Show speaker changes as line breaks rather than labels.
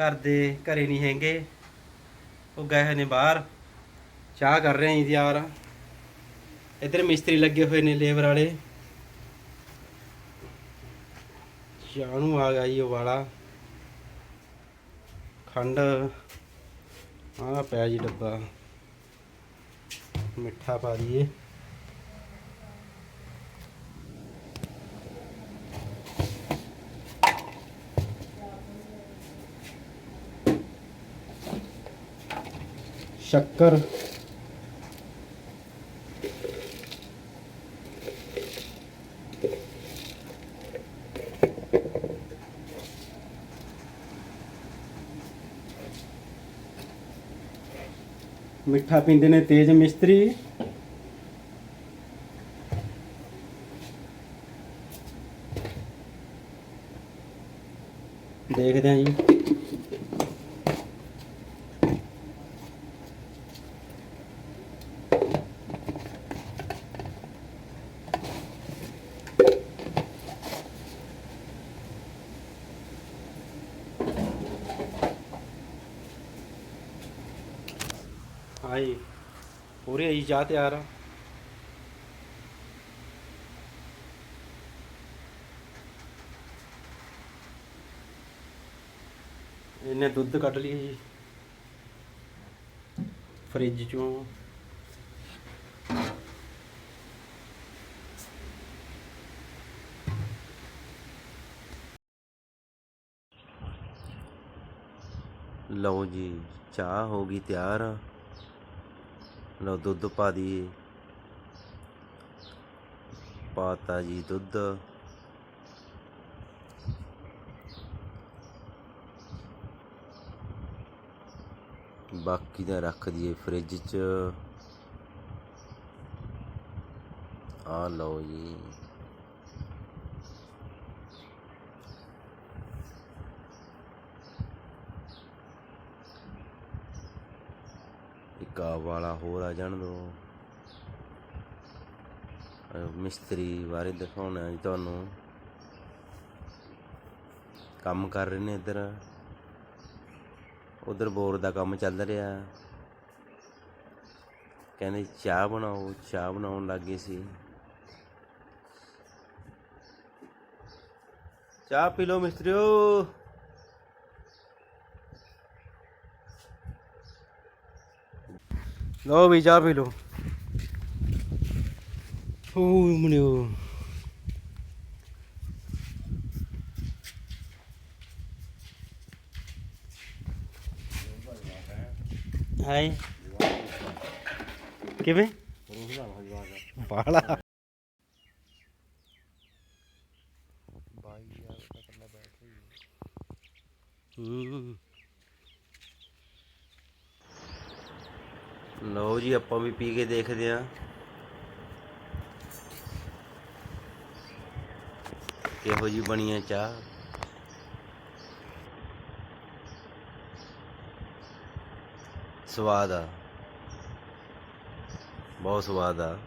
ਘਰ ਦੇ ਘਰੇ ਨਹੀਂ ਹੈਗੇ। ਉਹ ਗਏ ਹੋਏ ਨੇ ਬਾਹਰ। ਚਾਹ ਕਰ ਰਹੇ ਆਂ ਯਾਰ ਇੱਧਰ ਮਿਸਤਰੀ ਲੱਗੇ ਹੋਏ ਨੇ ਲੇਬਰ ਵਾਲੇ। ਚਾਹ ਨੂੰ ਆ ਗਿਆ ਜੀ ਉਹ ਵਾਲਾ ਖੰਡ। ਆਹ ਪਿਆ ਜੀ ਡੱਬਾ। ਮਿੱਠਾ ਪਾ ਦਈਏ। ਸ਼ੱਕਰ। ਮਿੱਠਾ ਪੀਂਦੇ ਨੇ ਤੇਜ ਮਿਸਤਰੀ। ਦੇਖਦੇ ਹਾਂ ਜੀ। ਹਾਂਜੀ ਪੂਰੀ ਜੀ ਚਾਹ ਤਿਆਰ ਆ। ਇਹਨੇ ਦੁੱਧ ਕੱਢ ਲਈ ਜੀ। ਫ੍ਰਿਜ ਚੋਂ। ਲਓ ਜੀ, ਚਾਹ ਹੋ ਗਈ ਤਿਆਰ। ਲਓ ਦੁੱਧ ਪਾ ਦਈਏ। ਪਾਤਾ ਜੀ ਦੁੱਧ। ਬਾਕੀ ਦਾ ਰੱਖ ਦਈਏ ਫ੍ਰਿਜ 'ਚ। ਆ ਲਓ ਜੀ। ਇੱਕ ਵਾਲਾ ਹੋਰ ਆ ਜਾਣ ਦੋ। ਮਿਸਤਰੀ ਬਾਰੇ ਦਿਖਾਉਣਾ ਜੀ ਤੁਹਾਨੂੰ। ਕੰਮ ਕਰ ਰਹੇ ਨੇ ਇੱਧਰ। ਉਧਰ ਬੋਰ ਦਾ ਕੰਮ ਚੱਲ ਰਿਹਾ। ਕਹਿੰਦੇ ਚਾਹ ਬਣਾਓ, ਚਾਹ ਬਣਾਉਣ ਲੱਗੇ ਸੀ। ਚਾਹ ਪੀ ਲਓ ਮਿਸਤਰੀਓ। ਲਓ ਵੀ ਚਾਹ ਪੀ ਲਓ। ਓ ਮਨਿਓ। ਹਾਏ। ਕਿਵੇਂ? ਬਾਲਾ। ਹੂੰ। ਲਓ ਜੀ, ਆਪਾਂ ਵੀ ਪੀ ਕੇ ਦੇਖਦੇ ਆਂ ਕਿਹੋ ਜੀ ਬਣੀ ਹੈ ਚਾਹ? ਸਵਾਦ ਆ। ਬਹੁਤ ਸਵਾਦ ਆ।